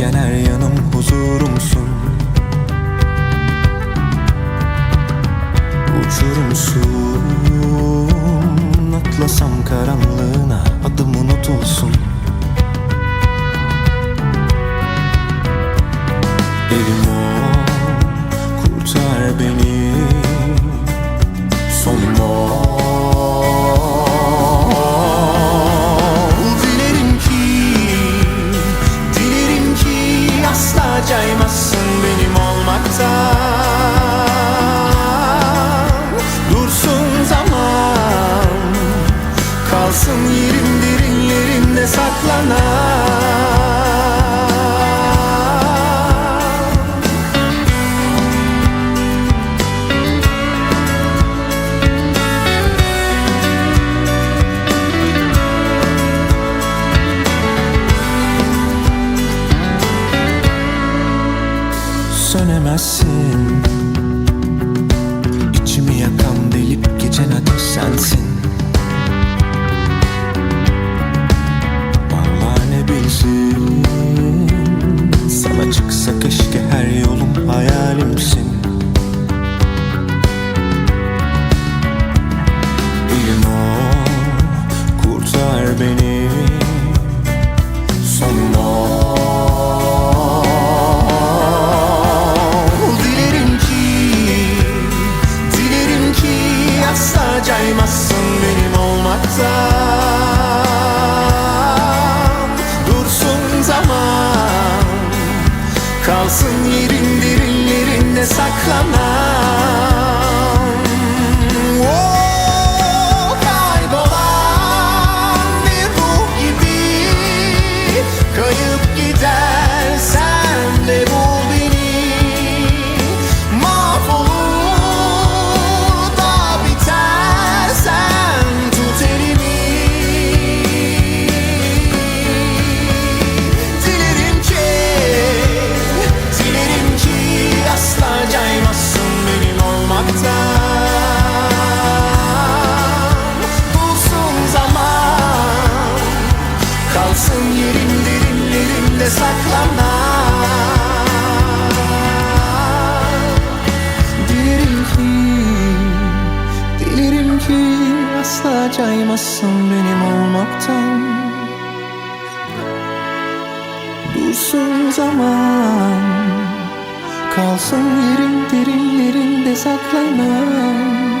Simsiyahken her yanım huzurumsun. Uçurumsun. Atlasam karanlığına adım unutulsun. Elim o kurtar beni sönemezsin. İçimi yakan delip geçen ateş hayalimsin Elim o kurtar beni. Sonum o Dilerim ki, dilerim ki asla caymazsın benim olmaktan. Dursun zaman, kalsın yerin derinlerinde kalsın yerin derinlerinde saklanan Dilerim ki, dilerim ki asla caymazsın benim olmaktan. Dursun zaman Kalsın yerin derinlerinde saklanan